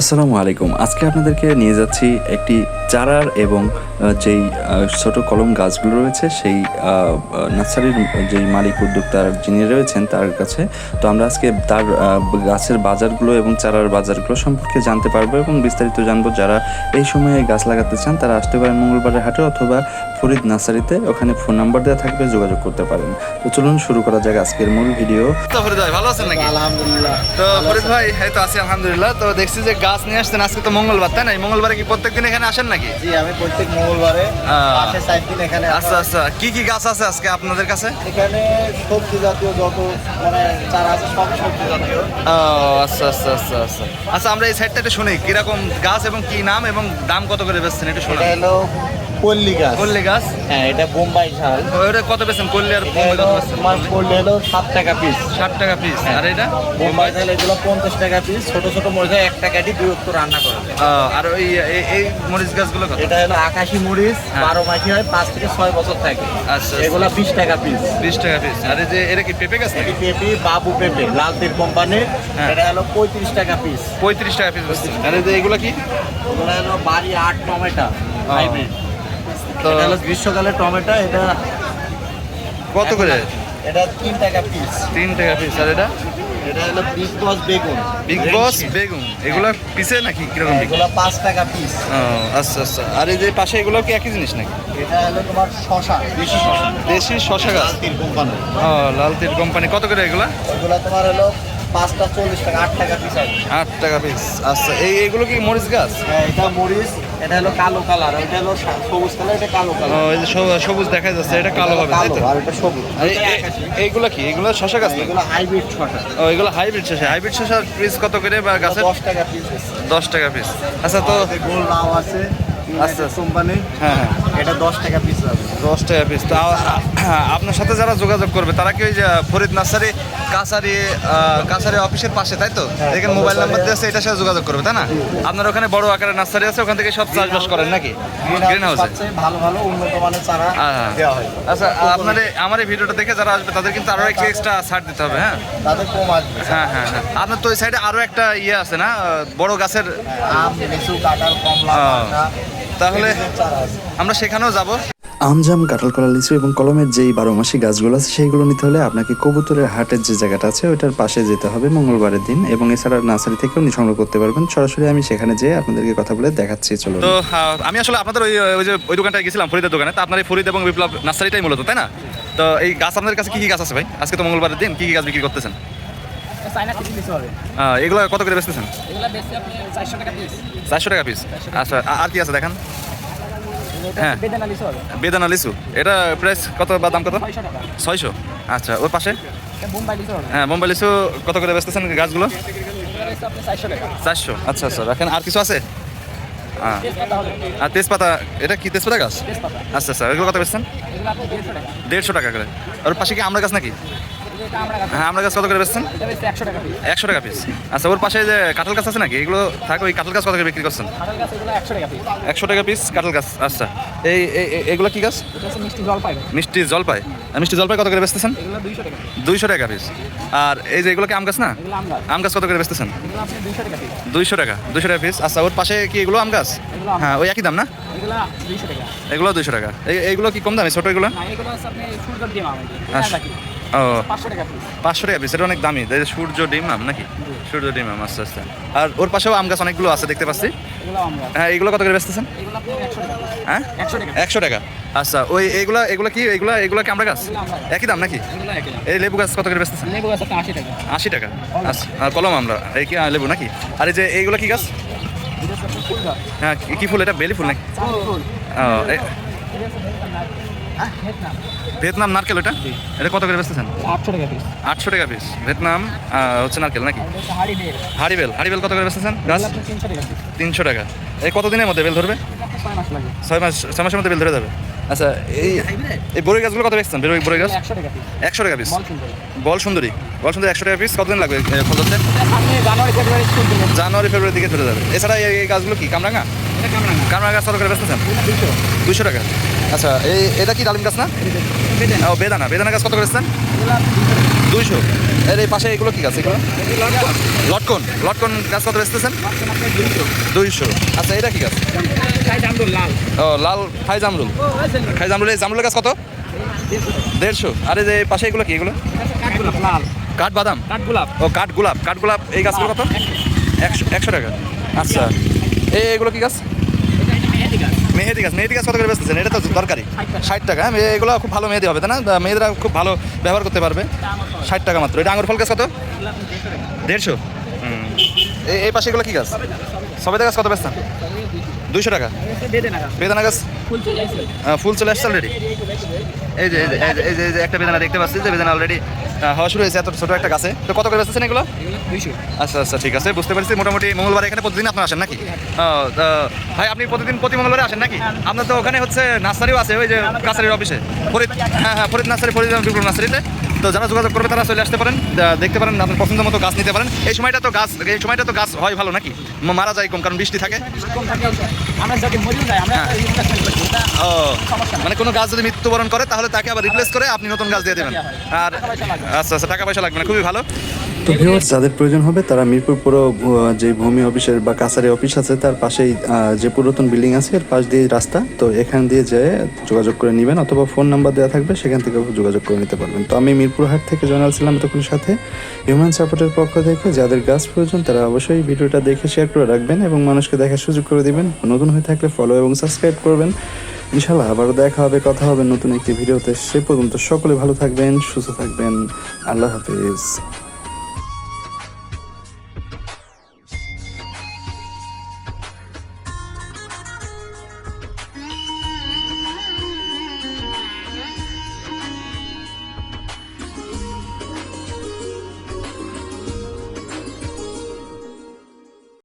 আসসালামু আলাইকুম। আজকে আপনাদেরকে নিয়ে যাচ্ছি একটি চারার এবং যেই ছোট কলম গাছগুলো রয়েছে সেই নার্সারির যেই মালিক উদ্যোক্তার যিনি রয়েছেন তার কাছে। তো আমরা আজকে তার গাছের বাজারগুলো এবং চারার বাজারগুলো সম্পর্কে জানতে পারব এবং বিস্তারিত জানব। যারা এই সময়ে গাছ লাগাতে চান তারা আসতে পারেন মঙ্গলবারের হাটে অথবা ফরিদ নার্সারিতে। ওখানে ফোন নাম্বার দেওয়া থাকবে যোগাযোগ করতে পারেন। তো চলুন শুরু করা যাক আজকের মূল ভিডিও। তো ফরিদ ভাই ভালো আছেন নাকি? আলহামদুলিল্লাহ। তো ফরিদ ভাই এই তো আছি আলহামদুলিল্লাহ। তো দেখছি যে গাছ নিয়ে আসছেন আজকে তো মঙ্গলবার তাই না? মঙ্গলবারে কি প্রত্যেকদিন এখানে আসেন নাকি? জি আমি প্রত্যেক মঙ্গলবারে। পাশে সাত দিন এখানে আচ্ছা আচ্ছা। কি কি গাছ আছে আজকে আপনাদের কাছে? এখানে সবজি জাতীয় যত মানে চারা আছে সব সবজি জাতীয়। ও আচ্ছা আচ্ছা আচ্ছা আচ্ছা। আচ্ছা আমরা এই সাইডটা একটু শুনি। কীরকম গাছ এবং কি নাম এবং দাম কত করে বেচছেন একটু শোনা হলো পল্লী গাছ। গাছ? হ্যাঁ এটা বোম্বাই ঝাল ওটা কত বেচছেন কল্লি আর বোম্বাই হলো কত পল্লী সাত টাকা পিস ষাট টাকা পিস আর এটা? বোম্বাই ঝাল এগুলো পঞ্চাশ টাকা পিস ছোট ছোট মরিচ হয় এক টাকা দিয়ে রান্না করা যায়। আর ওই এই- মরিচ গাছগুলো এটা হলো আকাশি মরিচ হ্যাঁ। বারো মাসি হয় পাঁচ থেকে ছয় বছর থাকে। আচ্ছা এগুলো বিশ টাকা পিস বিশ টাকা পিস আর যে এটা কি পেঁপে গাছ নাকি? পেঁপে বাবু পেঁপে লাল তীর কোম্পানির হ্যাঁ। এটা হলো পঁয়ত্রিশ টাকা পিস পঁয়ত্রিশ টাকা পিস আর যে এগুলো কি? ওগুলো হলো বাড়ি আট টমেটো হাইব্রিড। তো গ্রীষ্মকালের টমেটো এটা কত করে? এটা তিন টাকা পিস তিন টাকা পিস আর এটা? এটা হলো বিগ বস বেগুন। বিগ বস বেগুন এগুলো পিসে নাকি? কীরকম বিক্রি? এগুলো পাঁচ টাকা পিস ও আচ্ছা আচ্ছা। আর এই যে পাশে এগুলো কি একই জিনিস নাকি? এটা হলো তোমার শশা দেশি শশা। দেশি শশা গাছ। তিন কোম্পানি ও লাল তিল কোম্পানি কত করে এগুলো? এগুলো তোমার হলো পাঁচটা চল্লিশ টাকা আট টাকা পিস আট টাকা পিস আচ্ছা এই এইগুলো কি মরিচ গাছ? হ্যাঁ, এটা মরিচ এটা হলো কালো কালার এটা হলো সবুজ কালার এটা কালো ও এই যে সবুজ দেখা যাচ্ছে এটা কালো হবে তাই তো? আর এটা সবুজ। এইগুলো কি? এগুলো শশা গাছ এগুলো হাইব্রিড শশা। ও এগুলো হাইব্রিড শশা। হাইব্রিড শশার পিস কত করে বা গাছের? দশ টাকা পিস দশ টাকা পিস আচ্ছা তো গোল লাউ আছে আচ্ছা। কোম্পানি হ্যাঁ হ্যাঁ। এটা দশ টাকা পিস আছে দশ টাকা পিস তো আপনার সাথে যারা যোগাযোগ করবে তারা কি ওই যে ফরিদ নার্সারি কাছারি কাছারি অফিসের পাশে তাই তো? হ্যাঁ, এখানে মোবাইল নাম্বার দিয়ে আছে এটার সাথে যোগাযোগ করবে তাই না? আপনার ওখানে বড় আকারের নার্সারি আছে ওখান থেকে সব চাষবাস করেন নাকি? গ্রিন হাউসে ভালো ভালো উন্নত মানের চারা হ্যাঁ। দেওয়া হয়। আচ্ছা আপনার আমার এই ভিডিওটা দেখে যারা আসবে তাদের কিন্তু আরও একটু এক্সট্রা ছাড় দিতে হবে হ্যাঁ? তাদের কম আসবে। হ্যাঁ হ্যাঁ হ্যাঁ। আপনার তো ওই সাইডে আরও একটা ইয়ে আছে না বড় গাছের আম লিচু কাঁঠাল কমলা তাহলে আমরা সেখানেও যাব। আমজাম কাঁঠাল কলা লিচু এবং কলমের যেই বারো মাসি গাছগুলো আছে সেইগুলো নিতে হলে আপনাকে কবুতরের হাটের যে জায়গাটা আছে ওইটার পাশে যেতে হবে মঙ্গলবারের দিন এবং এছাড়া নার্সারি থেকেও নি- সংগ্রহ করতে পারবেন। সরাসরি আমি সেখানে যেয়ে আপনাদেরকে কথা বলে দেখাচ্ছি চলুন। তো আমি আসলে আপনাদের ওই ওই যে ওই দোকানটায় গেছিলাম ফরিদের দোকানে। তো আপনার এই ফরিদ এবং বিপ্লব নার্সারিটাই মূলত তাই না? তো এই গাছ আপনাদের কাছে কি কি গাছ আছে ভাই? আজকে তো মঙ্গলবারের দিন কি কি গাছ বিক্রি করতেছেন? এগুলো কত করে বেচতেছেন? চারশো টাকা পিস আচ্ছা আর কি আছে দেখান। হ্যাঁ। বেদানা লিচু এটা প্রাইস কত বা দাম কত? ছয়শো টাকা। আচ্ছা ওর পাশে? হ্যাঁ বোম্বাই লিচু কত করে বেচতেছেন গাছগুলো? চারশো আচ্ছা আচ্ছা রাখেন। আর কিছু আছে? হ্যাঁ আর তেজপাতা এটা কি তেজপাতা গাছ? আচ্ছা আচ্ছা এগুলো কত বেচছেন দেড়শো টাকা। দেড়শো টাকা করে। ওর পাশে কি আমরা গাছ নাকি? হ্যাঁ আমরা গাছ কত করে বেচছেন? একশো টাকা পিস আচ্ছা ওর পাশে যে কাঁঠাল গাছ আছে নাকি? এগুলো থাকে ওই কাঁঠাল গাছ কত করে বিক্রি করছেন? একশো টাকা পিস কাঁঠাল গাছ আচ্ছা। এই এগুলো কি গাছ? মিষ্টি জল পাইবে মিষ্টি জলপাই। আর মিষ্টি জলপাই কত করে বেচতেছেন? দুইশো টাকা পিস আর এই যে এগুলো কি আম গাছ না? আম গাছ কত করে বেচতেছেন? দুইশো টাকা দুইশো টাকা পিস আচ্ছা ওর পাশে কি এগুলো আম গাছ? হ্যাঁ ওই একই দাম না? এগুলো দুইশো টাকা। এগুলো কি কম দামে ছোটো এগুলো? না ও পাঁচশো টাকা পিস পাঁচশো টাকা পিস এটা অনেক দামি। সূর্য ডিম আম নাকি? সূর্য ডিম আম আচ্ছা আচ্ছা আর ওর পাশেও আম গাছ অনেকগুলো আছে দেখতে পাচ্ছি। হ্যাঁ এগুলো কত করে বেচতেছেন? হ্যাঁ? একশো টাকা। আচ্ছা ওই এগুলা এগুলা কি এগুলা এগুলা কি আমরা গাছ। একই দাম নাকি। এই লেবু গাছ কত করে বেচতেছেন? লেবু গাছ আশি টাকা। আশি টাকা। আচ্ছা আর কলম আমরা এই কি লেবু নাকি? আর এই যে এইগুলো কি গাছ? হ্যাঁ কি- ফুল এটা বেলি ফুল নাকি? ও, ভিয়েতনাম নারকেল। ওটা এটা কত করে বেচতেছেন? আটশো টাকা পিস আটশো টাকা পিস ভিয়েতনাম হচ্ছে নারকেল নাকি? আর এটা হচ্ছে হাড়ি বের হারিবেল হারিবেল কত করে বেচতেছেন? গাছ? তিনশো টাকা এই কতদিনের মধ্যে বেল ধরবে? ছয় মাস ছয় মাসের মধ্যে বেল ধরে যাবে। আচ্ছা এই এই বড়ই গাছগুলো কত বেচছেন বেরোই বড়ই গাছ? একশো টাকা পিস বল সুন্দরী। বল সুন্দরী। একশো টাকা পিস কতদিন লাগবে ফল ধরতে? জানুয়ারি ফেব্রুয়ারি জানুয়ারি ফেব্রুয়ারি দিকে ধরে যাবে। এছাড়া এই গাছগুলো কি? কামরাঙা? কামরাঙা। গাছ কত করে বেচতেছেন? দুশো টাকা। আচ্ছা এই এটা কি ডালিম গাছ না? ও, বেদানা। বেদানা গাছ কত করেছেন দুইশো। এর এই পাশে এগুলো কি গাছ লটকন। লটকন গাছ কত বেচতেছেন দুইশো। আচ্ছা এটা কি গাছ? ও, লাল খাই জামরুল। খাই জামরুল এই জামরুলের গাছ কত? দেড়শো। আরে যে পাশে এগুলো কি এগুলো? কাঠ বাদাম কাঠগোলাপ। ও কাঠ গোলাপ কাঠ গোলাপ এই গাছগুলো কত? একশো একশো টাকা। আচ্ছা এই এগুলো কি গাছ? মেহেদি গাছ মেহেদি গাছ কত করে বেচতেছেন? এটা তো দরকারি। ষাট টাকা হ্যাঁ? এগুলো খুব ভালো মেহেদি হবে, তাই না? মেয়েরা খুব ভালো ব্যবহার করতে পারবে। ষাট টাকা মাত্র। এটা আঙুর ফল গাছ কত? দেড়শো। এই এই পাশে এগুলো কি গাছ? সবেদা গাছ কত বেচতেন দুইশো টাকা? বেদানা গাছ ফুল চলে আসছে অলরেডি এই যে এই যে এই যে- এই যে একটা বেদানা দেখতে পাচ্ছি যে বেদানা অলরেডি হওয়া শুরু হয়েছে এত ছোটো একটা গাছে। তো কত করে বেচতেছেন এগুলো? আচ্ছা আচ্ছা ঠিক আছে বুঝতে পারছি। মোটামুটি মঙ্গলবার এখানে প্রতিদিন আপনার আসেন নাকি? ভাই আপনি প্রতিদিন প্রতি মঙ্গলবারে আসেন নাকি? আপনার তো ওখানে হচ্ছে নার্সারিও আছে ওই যে কাছারির অফিসে ফরিদ হ্যাঁ হ্যাঁ ফরিদ নার্সারি ফরিদ বিপ্লব নার্সারিতে। তো যারা যোগাযোগ করবে তারা চলে আসতে পারেন। দেখতে পারেন আপনার পছন্দ মতো গাছ নিতে পারেন। এই সময়টা তো গাছ এই সময়টা তো গাছ হয় ভালো নাকি? মারা যায় কম কারণ বৃষ্টি থাকে। হ্যাঁ। ও মানে কোনো গাছ যদি মৃত্যুবরণ করে তাহলে তাকে আবার রিপ্লেস করে আপনি নতুন গাছ দিয়ে দেবেন। আর আচ্ছা আচ্ছা টাকা পয়সা লাগবে না খুবই ভালো। তো ভিউয়ার্স যাদের প্রয়োজন হবে তারা মিরপুর পুর যে ভূমি অফিসের বা কাছারি অফিস আছে তার পাশেই যে পুরাতন বিল্ডিং আছে এর পাশ দিয়ে রাস্তা তো এখান দিয়ে যেয়ে যোগাযোগ করে নেবেন অথবা ফোন নাম্বার দেওয়া থাকবে সেখান থেকে যোগাযোগ করে নিতে পারবেন। তো আমি মিরপুর হাট থেকে জয়নাল ছিলাম তখন সাথে। হিউম্যান সাপোর্টের পক্ষ থেকে যাদের গাছ প্রয়োজন তারা অবশ্যই ভিডিওটা দেখে শেয়ার করে রাখবেন এবং মানুষকে দেখার সুযোগ করে দিবেন। নতুন হয়ে থাকলে ফলো এবং সাবস্ক্রাইব করবেন। ইনশাল্লাহ আবারও দেখা হবে কথা হবে নতুন একটি ভিডিওতে। সে পর্যন্ত সকলে ভালো থাকবেন সুস্থ থাকবেন। আল্লাহ হাফিজ।